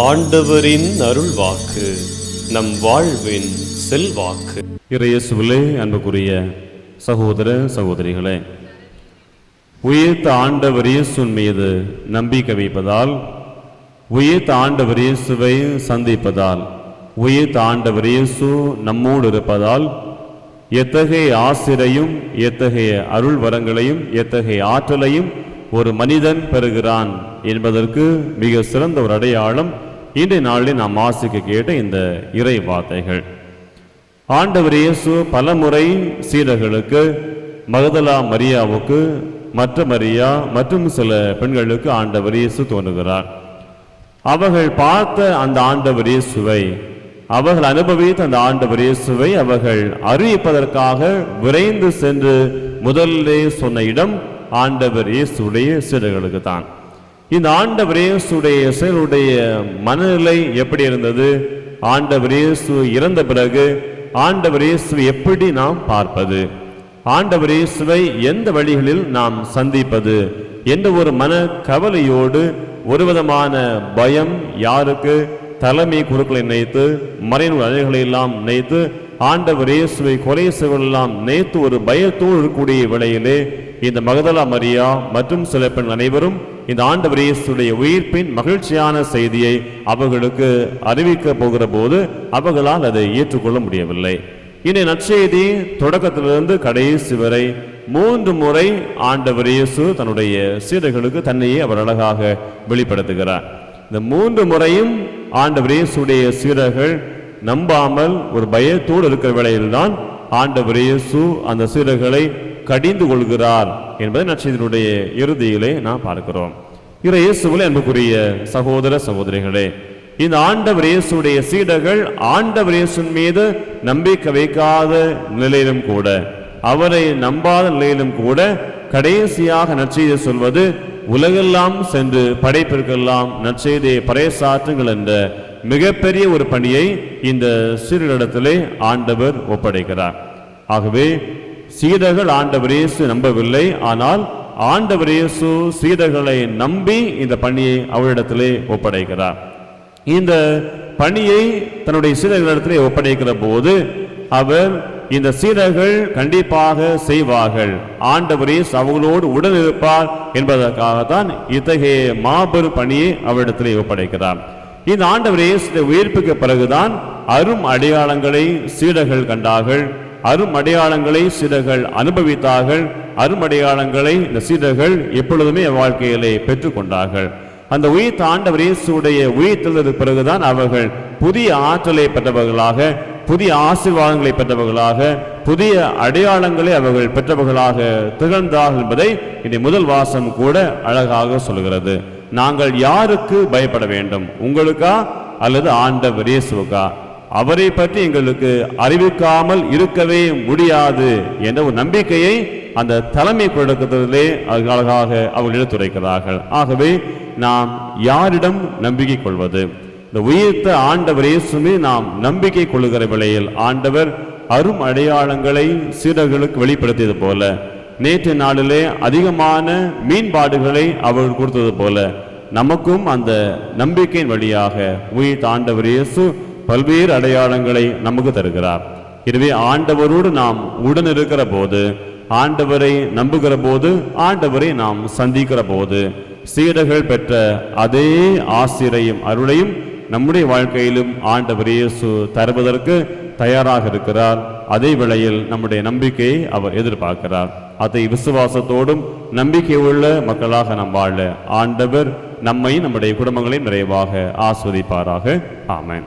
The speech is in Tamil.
ஆண்டவரின் அருள் வாக்கு நம் வாழ்வின் செல்வாக்கு. இறையேசுவிலே அன்புக்குரிய சகோதர சகோதரிகளே உயிர்த்த ஆண்டவர் இயேசுவின் மீது நம்பிக்கை வைப்பதால் உயிர்த்த ஆண்டவர் இயேசுவை சந்திப்பதால் உயிர்த்த ஆண்டவர் இயேசு நம்மோடு இருப்பதால் எத்தகைய ஆசிரையும் எத்தகைய அருள் வரங்களையும் எத்தகைய ஆற்றலையும் ஒரு மனிதன் பெறுகிறான் என்பதற்கு மிக சிறந்த ஒரு அடையாளம் இன்றைய நாளில் நாம் வாசிக்க கேட்ட இந்த இறை வார்த்தைகள். ஆண்டவர் இயேசு பலமுறை சீடர்களுக்கு மகதலா மரியாவுக்கு மற்ற மரியா மற்றும் சில பெண்களுக்கு ஆண்டவர் இயேசு தோன்றுகிறார். அவர்கள் பார்த்த அந்த ஆண்டவர் இயேசுவை அவர்கள் அனுபவித்த அந்த ஆண்டவர் இயேசுவை அவர்கள் அறிவிப்பதற்காக விரைந்து சென்று முதல்லே சொன்ன இடம் ஆண்டவர் இயேசுடைய சீடர்களுக்கு தான் இந்த ஆண்டவர் இயேசுடைய செயலுடைய மனநிலை எப்படி இருந்தது? ஆண்டவர் இயேசு இறந்த பிறகு ஆண்டவர் இயேசுவை எப்படி நாம் பார்ப்பது? ஆண்டவர் இயேசுவை எந்த வழிகளில் நாம் சந்திப்பது? என்ற ஒரு மன கவலையோடு ஒரு விதமான பயம் யாருக்கு? தலைமை குருக்களை நினைத்து மறைநூல் அழைகளை எல்லாம் நினைத்து ஆண்டவர் இயேசுவை கொலை செய்வதெல்லாம் நினைத்து ஒரு பயத்தோடு இருக்கக்கூடிய விலையிலே இந்த மகதலா மரியா மற்றும் சில பெண் அனைவரும் இந்த ஆண்டவர் இயேசுடைய உயிர்ப்பின் மகிழ்ச்சியான செய்தியை அவர்களுக்கு அறிவிக்க போகிற போது அவர்களால் அதை ஏற்றுக்கொள்ள முடியவில்லை. இனி நற்செய்தி தொடக்கத்திலிருந்து கடைசி வரை மூன்று முறை ஆண்டவர் இயேசு தன்னுடைய சீடர்களுக்கு தன்னையே அவர் அழகாக வெளிப்படுத்துகிறார். இந்த மூன்று முறையும் ஆண்டவர் இயேசுடைய சீடர்கள் நம்பாமல் ஒரு பயத்தோடு இருக்கிற வேளையில்தான் ஆண்டவர் இயேசு அந்த சீடர்களை கடிந்து கொள்கிறார் என்பதை நற்செய்தியினுடைய இறுதியிலே நாம் பார்க்கிறோம். இறை இயேசுவில் அன்புக்குரிய சகோதர சகோதரிகளே இந்த ஆண்டவர் இயேசுடைய சீடர்கள் ஆண்டவர் இயேசுவின் மீது நம்பிக்கை வைக்காத நிலையிலும் கூட அவரை நம்பாத நிலையிலும் கூட கடைசியாக நற்செய்தி சொல்வது உலகெல்லாம் சென்று படைப்பிற்கெல்லாம் நற்செய்தியை பறைசாற்றுங்கள் என்ற மிகப்பெரிய ஒரு பணியை இந்த சீரடத்திலே ஆண்டவர் ஒப்படைக்கிறார். ஆகவே சீடர்கள் ஆண்டவர் இயேசு நம்பவில்லை. ஆனால் ஆண்டவர் இயேசு சீடர்களை நம்பி இந்த பணியை அவரிடத்திலே ஒப்படைக்கிறார். இந்த பணியை தன்னுடைய சீடர்களிடத்திலே ஒப்படைக்கிற போது அவர் இந்த சீடர்கள் கண்டிப்பாக செய்வார்கள். ஆண்டவரே அவர்களோடு உடன் இருப்பார் என்பதற்காகத்தான் இத்தகைய மாபெரும் பணியை அவரிடத்திலே ஒப்படைக்கிறார். இந்த ஆண்டவரே உயிர்ப்புக்கு பிறகுதான் அரும் அடையாளங்களை சீடர்கள் கண்டார்கள். அருமடையாளங்களை சீடர்கள் அனுபவித்தார்கள். அருமடையாளங்களை இந்த சீடர்கள் எப்பொழுதுமே வாழ்க்கையிலே பெற்றுக்கொண்டார்கள். அந்த உயிர் ஆண்டவர் இயேசுடைய உயிர்த்தெழுதலுக்கு பிறகுதான் அவர்கள் புதிய ஆற்றலை பெற்றவர்களாக புதிய ஆசீர்வாதங்களை பெற்றவர்களாக புதிய அடையாளங்களை அவர்கள் பெற்றவர்களாக திகழ்ந்தார்கள் என்பதை இந்த முதல் வாசம் கூட அழகாக சொல்கிறது. நாங்கள் யாருக்கு பயப்பட வேண்டும்? உங்களுக்கா அல்லது ஆண்டவர் இயேசுக்கா அவரை பற்றி எங்களுக்கு அறிவிக்காமல் இருக்கவே முடியாது என்ற ஒரு நம்பிக்கையை அந்த தலைமை கொடுக்கிறதிலே அழகாக அவர்கள் எடுத்துரைக்கிறார்கள். ஆகவே நாம் யாரிடம் நம்பிக்கை கொள்வது? இந்த உயிர்த்த ஆண்டவர் இயேசுமே நாம் நம்பிக்கை கொள்ளுகிற வேளையில் ஆண்டவர் அரும் அடையாளங்களை சீடர்களுக்கு வெளிப்படுத்தியது போல நேற்று நாளிலே அதிகமான மீன்பாடுகளை அவர்கள் கொடுத்தது போல நமக்கும் அந்த நம்பிக்கையின் வழியாக உயிர்த்த ஆண்டவர் இயேசு பல்வேறு அடையாளங்களை நமக்கு தருகிறார். எனவே ஆண்டவரோடு நாம் உடன் இருக்கிற போது ஆண்டவரை நம்புகிற போது ஆண்டவரை நாம் சந்திக்கிற போது சீடர்கள் பெற்ற அதே ஆசிரையும் அருளையும் நம்முடைய வாழ்க்கையிலும் ஆண்டவர் இயேசு தருவதற்கு தயாராக இருக்கிறார். அதே வேளையில் நம்முடைய நம்பிக்கையை அவர் எதிர்பார்க்கிறார். அதை விசுவாசத்தோடும் நம்பிக்கை உள்ள மக்களாக நாம் வாழ ஆண்டவர் நம்மை நம்முடைய குடும்பங்களையும் நிறைவாக ஆஸ்வதிப்பாராக. ஆமென்.